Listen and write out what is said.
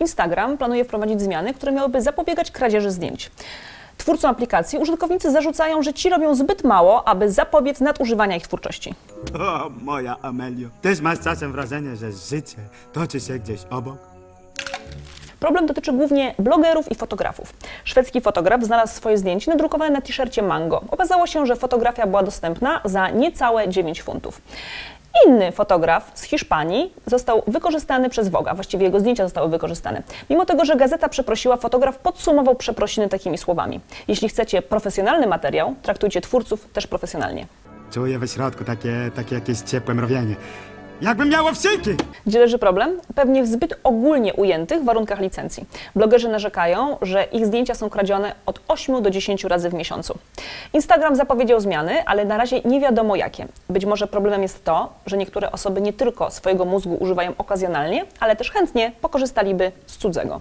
Instagram planuje wprowadzić zmiany, które miałyby zapobiegać kradzieży zdjęć. Twórcom aplikacji użytkownicy zarzucają, że ci robią zbyt mało, aby zapobiec nadużywania ich twórczości. O, moja Amelio. Też masz czasem wrażenie, że życie toczy się gdzieś obok? Problem dotyczy głównie blogerów i fotografów. Szwedzki fotograf znalazł swoje zdjęcie nadrukowane na t-shircie Mango. Okazało się, że fotografia była dostępna za niecałe 9 funtów. Inny fotograf z Hiszpanii został wykorzystany przez Woga, właściwie jego zdjęcia zostały wykorzystane. Mimo tego, że gazeta przeprosiła, fotograf podsumował przeprosiny takimi słowami. Jeśli chcecie profesjonalny materiał, traktujcie twórców też profesjonalnie. Czuję we środku takie, takie jakieś ciepłe mrowienie. Jakbym miało wsieki! Gdzie leży problem? Pewnie w zbyt ogólnie ujętych warunkach licencji. Blogerzy narzekają, że ich zdjęcia są kradzione od 8 do 10 razy w miesiącu. Instagram zapowiedział zmiany, ale na razie nie wiadomo jakie. Być może problemem jest to, że niektóre osoby nie tylko swojego mózgu używają okazjonalnie, ale też chętnie pokorzystaliby z cudzego.